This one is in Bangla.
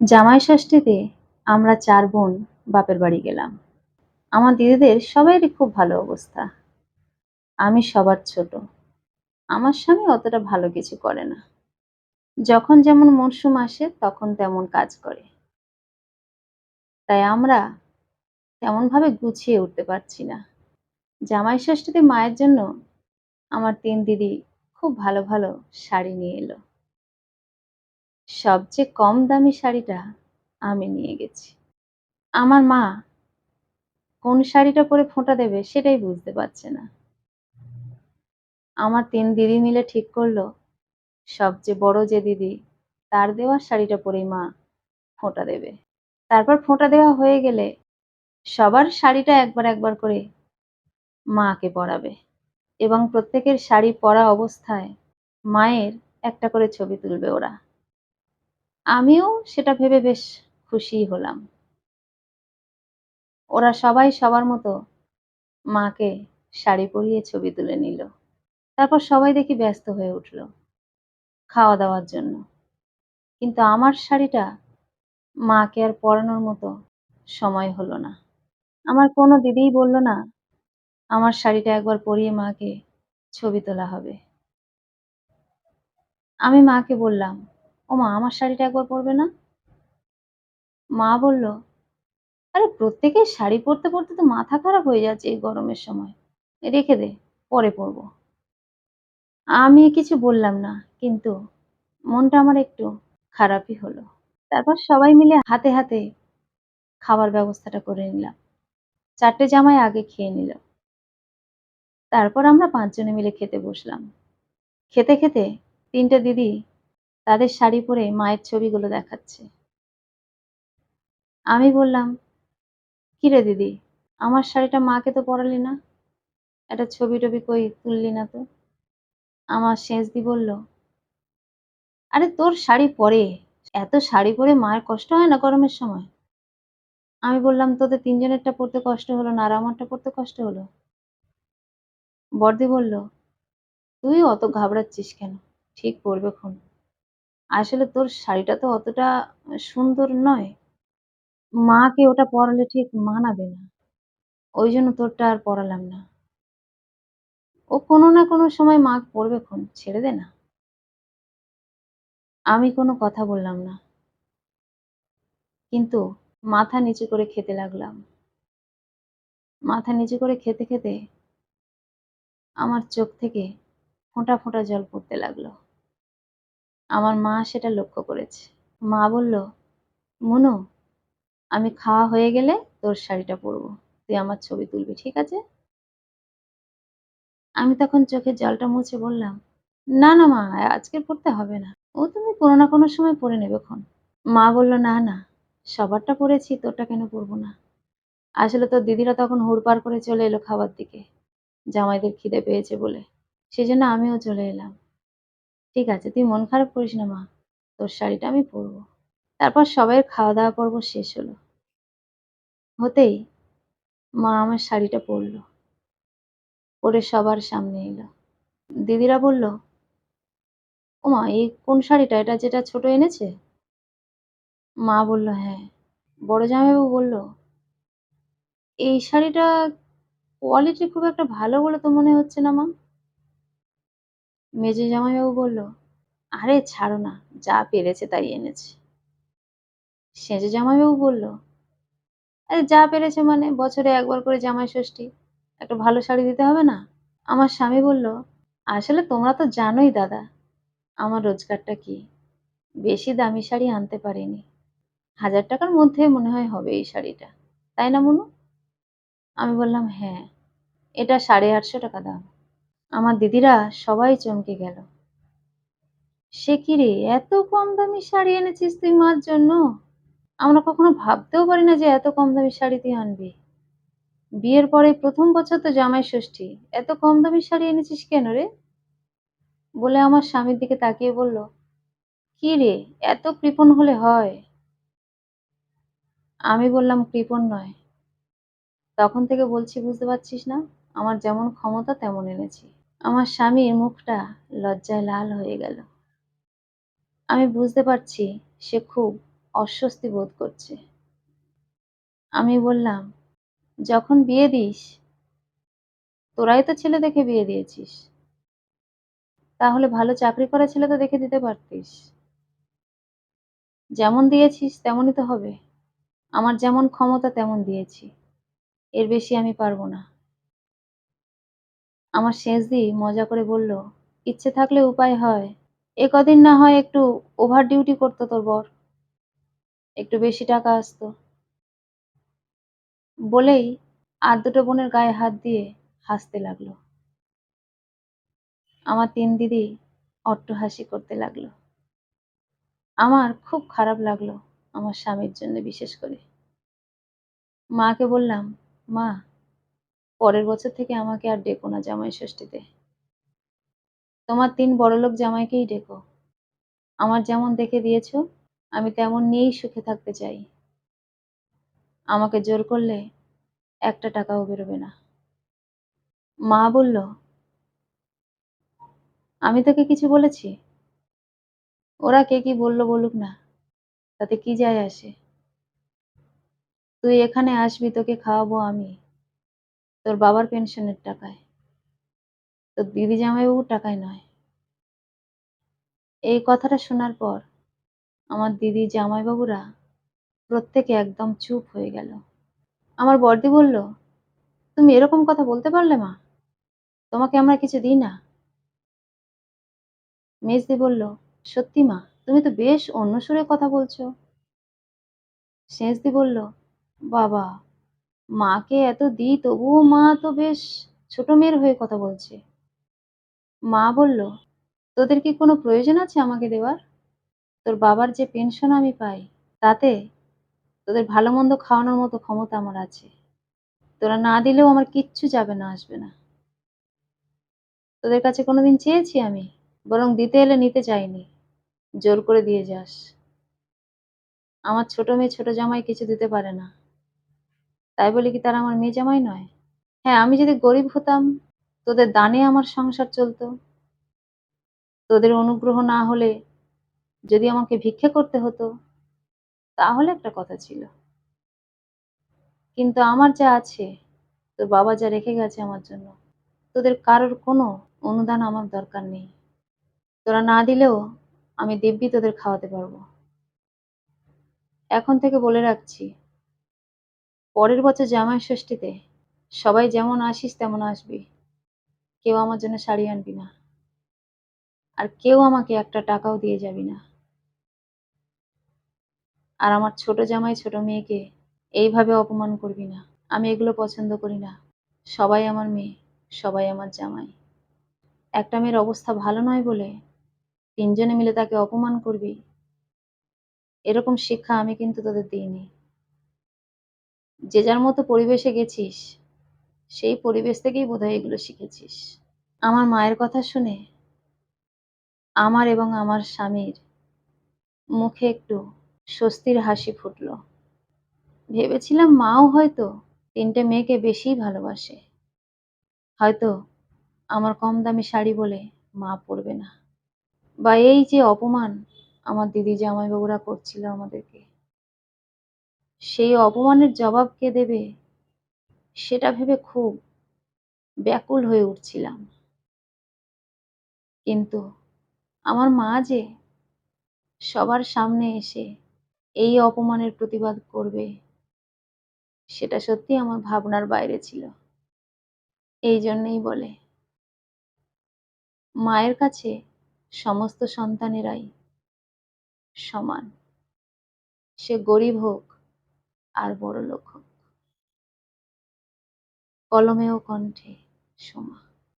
জামাই ষষ্ঠীতে আমরা চার বোন বাপের বাড়ি গেলাম। আমার দিদিদের সবাইরই খুব ভালো অবস্থা। আমি সবার ছোট। আমার স্বামী অতটা ভালো কিছু করে না। যখন যেমন মরশুম আসে, তখন তেমন কাজ করে। তাই আমরা তেমনভাবে গুছিয়ে উঠতে পারছি না। জামাই ষষ্ঠীতে মায়ের জন্য আমার তিন দিদি খুব ভালো ভালো শাড়ি নিয়ে এলো। সবচেয়ে কম দামি শাড়িটা আমি নিয়ে গেছি। আমার মা কোন শাড়িটা পরে ফোঁটা দেবে সেটাই বুঝতে পারছে না। আমার তিন দিদি মিলে ঠিক করল, সবচেয়ে বড় যে দিদি, তার দেওয়া শাড়িটা পরেই মা ফোঁটা দেবে। তারপর ফোঁটা দেওয়া হয়ে গেলে সবার শাড়িটা একবার একবার করে মাকে পরাবে এবং প্রত্যেকের শাড়ি পরা অবস্থায় মায়ের একটা করে ছবি তুলবে ওরা। আমিও সেটা ভেবে বেশ খুশি হলাম। ওরা সবাই সবার মতো মাকে শাড়ি পরিয়ে ছবি তুলে নিল। তারপর সবাই দেখি ব্যস্ত হয়ে উঠল খাওয়া দাওয়ার জন্য। কিন্তু আমার শাড়িটা মাকে আর পরানোর মতো সময় হলো না। আমার কোনো দিদিই বলল না, আমার শাড়িটা একবার পরিয়ে মাকে ছবি তোলা হবে। আমি মাকে বললাম ও মা আমার শাড়িটা একবার পরবে না? মা বলল, আরে, প্রত্যেকের শাড়ি পরতে পরতে তো মাথা খারাপ হয়ে যাচ্ছে এই গরমের সময়। রেখে দে, পরে পরবো। আমি কিছু বললাম না, কিন্তু মনটা আমার একটু খারাপই হলো। তারপর সবাই মিলে হাতে হাতে খাবার ব্যবস্থাটা করে নিলাম। চারটে জামাই আগে খেয়ে নিল। তারপর আমরা পাঁচজনে মিলে খেতে বসলাম। খেতে খেতে তিনটে দিদি তাদের শাড়ি পরে মায়ের ছবিগুলো দেখাচ্ছে। আমি বললাম, কিরে দিদি, আমার শাড়িটা মাকে তো পরালি না? একটা ছবি টবি কই তুললি না তো? আমার সেজদি বলল, আরে তোর শাড়ি পরে, এত শাড়ি পরে মায়ের কষ্ট হয় না গরমের সময়? আমি বললাম, তোদের তিনজনেরটা পড়তে কষ্ট হলো না আর আমারটা পড়তে কষ্ট হলো? বর্দি বলল, তুই অত ঘাবড়াচ্ছিস কেন? ঠিক পড়বে খন। আসলে তোর শাড়িটা তো অতটা সুন্দর নয়। মাকে ওটা পরালে ঠিক মানাবে না। ওই জন্য তোরটা আর পরালাম না। ও কোনো না কোনো সময় মা পড়বে খন, ছেড়ে দে না। আমি কোনো কথা বললাম না। কিন্তু মাথা নিচু করে খেতে লাগলাম। মাথা নিচু করে খেতে খেতে আমার চোখ থেকে ফোঁটা ফোঁটা জল পড়তে লাগল। আমার মা সেটা লক্ষ্য করেছে। মা বলল, মনু, আমি খাওয়া হয়ে গেলে তোর শাড়িটা পরবো। তুই আমার ছবি তুলবি, ঠিক আছে? আমি তখন চোখের জলটা মুছে বললাম, না না মা, আজকে পড়তে হবে না। ও তুমি কোনো না কোনো সময় পরে নেবে খন মা বলল, না না, সবারটা পরেছি, তোরটা কেন পরবো না? আসলে তোর দিদিরা তখন হুড়পাড় করে চলে এলো খাবার দিকে। জামাইদের খিদে পেয়েছে বলে। সেজন্য আমিও চলে এলাম। ঠিক আছে, তুই মন খারাপ করিস না মা, তোর শাড়িটা আমি পরবো। তারপর সবাই খাওয়া দাওয়া পর্ব শেষ হলো। হতেই মা আমার শাড়িটা পরলো, পরে সবার সামনে এলো। দিদিরা বলল ও মা এই কোন শাড়িটা? এটা যেটা ছোট এনেছে? মা বলল হ্যাঁ। বড় জামাইবাবু বলল, এই শাড়িটা কোয়ালিটি খুব একটা ভালো বলে তো মনে হচ্ছে না মা। মেজো জামাইবাবু বলল, আরে ছাড়ো না, যা পেরেছে তাই এনেছে। সেজে জামাইবাবু বলল, আরে যা পেরেছে মানে বছরে একবার করে জামাই ষষ্ঠী, একটা ভালো শাড়ি দিতে হবে না? আমার স্বামী বলল, আসলে তোমরা তো জানোই দাদা, আমার রোজগারটা কি? বেশি দামি শাড়ি আনতে পারিনি। হাজার টাকার মধ্যে মনে হয় হবে এই শাড়িটা, তাই না মনু? আমি বললাম হ্যাঁ এটা সাড়ে আটশো টাকা দাম। আমার দিদিরা সবাই চমকে গেল। সে কি রে, এত কম দামি শাড়ি এনেছিস তুই মার জন্য? আমরা কখনো ভাবতেও পারি না যে এত কম দামি শাড়ি তুই আনবি। বিয়ের পরে প্রথম বছর তো জামাই ষষ্ঠী, এত কম দামি শাড়ি এনেছিস কেন রে? বলে আমার স্বামীর দিকে তাকিয়ে বলল, কি রে, এত কৃপণ হলে হয়? আমি বললাম, কৃপণ নয়। তখন থেকে বলছি, বুঝতে পারছিস না, আমার যেমন ক্ষমতা তেমন এনেছি। আমার স্বামীর মুখটা লজ্জায় লাল হয়ে গেল। আমি বুঝতে পারছি সে খুব অস্বস্তি বোধ করছে। আমি বললাম, যখন বিয়ে দিস, তোরাই তো ছেলে দেখে বিয়ে দিয়েছিস। তাহলে ভালো চাকরি করা ছেলে তো দেখে দিতে পারতিস। যেমন দিয়েছিস, তেমনই তো হবে। আমার যেমন ক্ষমতা, তেমন দিয়েছি। এর বেশি আমি পারব না। আমার শেষদি মজা করে বলল, ইচ্ছে থাকলে উপায় হয়। এ কদিন না হয় একটু ওভার ডিউটি করতো তোর বর। একটু বেশি টাকা আসতো। বলেই আর দুটো বোনের গায়ে হাত দিয়ে হাসতে লাগল। আমার তিন দিদি অট্টহাসি করতে লাগল। আমার খুব খারাপ লাগল আমার স্বামীর জন্য বিশেষ করে। মাকে বললাম, মা পরের বছর থেকে আমাকে আর ডেকো না জামাই ষষ্ঠীতে। তোমার তিন বড়লোক জামাইকেই ডেকো। আমার যেমন দেখে দিয়েছ, আমি তেমন নিয়েই সুখে থাকতে চাই। আমাকে জোর করলে একটা টাকাও বেরোবে না। মা বলল, আমি তোকে কিছু বলেছি? ওরা কে কি বলল বলুক না, তাতে কি যায় আসে? তুই এখানে আসবি, তোকে খাওয়াবো আমি। তোর বাবার পেনশনের টাকায়। তোর দিদি জামাইবাবুর টাকায় নয়। এই কথাটা শোনার পর আমার দিদি জামাইবাবুরা প্রত্যেকে একদম চুপ হয়ে গেল। আমার বর্দি বলল, তুমি এরকম কথা বলতে পারলে মা? তোমাকে আমরা কিছু দিই না? মেজদি বলল, সত্যি মা, তুমি তো বেশ অন্য সুরে কথা বলছো। শেষদি বলল, বাবা মাকে এত দিই, তবুও মা তো বেশ ছোট মেয়ের হয়ে কথা বলছে। মা বলল, তোদের কি কোনো প্রয়োজন আছে আমাকে দেওয়ার? তোর বাবার যে পেনশন আমি পাই, তাতে তোদের ভালো মন্দ খাওয়ানোর মতো ক্ষমতা আমার আছে। তোরা না দিলেও আমার কিচ্ছু যাবে না, আসবে না। তোদের কাছে কোনোদিন চেয়েছি আমি, বরং দিতে এলে নিতে চাইনি জোর করে দিয়ে যাস। আমার ছোট মেয়ে ছোট জামাই কিছু দিতে পারে না। তাই বলে কি তারা আমার মেয়ে জামাই নয়? হ্যাঁ আমি যদি গরিব হতাম, তোদের দানে আমার সংসার চলতো। তোদের অনুগ্রহ না হলে যদি আমাকে ভিক্ষে করতে হতো, তাহলে একটা কথা ছিল। কিন্তু আমার যা আছে, তোর বাবা যা রেখে গেছে আমার জন্য, তোদের কারোর কোনো অনুদান আমার দরকার নেই। তোরা না দিলেও আমি দিব্যি তোদের খাওয়াতে পারব। এখন থেকে বলে রাখছি পরের বছর জামাই ষষ্ঠীতে, সবাই যেমন আসিস তেমন আসবি। কেউ আমার জন্য শাড়ি আনবি না। আর কেউ আমাকে একটা টাকাও দিয়ে যাবি না। আর আমার ছোট জামাই ছোট মেয়েকে এইভাবে অপমান করবি না। আমি এগুলো পছন্দ করি না। সবাই আমার মেয়ে, সবাই আমার জামাই। একটা মেয়ের অবস্থা ভালো নয় বলে তিনজনে মিলে তাকে অপমান করবি? এরকম শিক্ষা আমি কিন্তু তোদের দিইনি। যে যার মতো পরিবেশে গেছিস, সেই পরিবেশ থেকেই বোধহয় এগুলো শিখেছিস। আমার মায়ের কথা শুনে আমার এবং আমার স্বামীর মুখে একটু স্বস্তির হাসি ফুটল। ভেবেছিলাম মাও হয়তো তিনটে মেয়েকে বেশিই ভালোবাসে। হয়তো আমার কম দামি শাড়ি বলে মা পরবে না। বা এই যে অপমান আমার দিদি জামাইবাবুরা করছিল আমাদেরকে। সেই অপমানের জবাব কে দেবে? সেটা ভেবে খুব ব্যাকুল হয়ে উঠছিলাম। কিন্তু আমার মা যে সবার সামনে এসে এই অপমানের প্রতিবাদ করবে, সেটা সত্যি আমার ভাবনার বাইরে ছিল। এই জন্যেই বলে, মায়ের কাছে সমস্ত সন্তানেরাই সমান। সে গরিব হোক আর বড়লোক হোক। কলমে ও কণ্ঠে সোমা।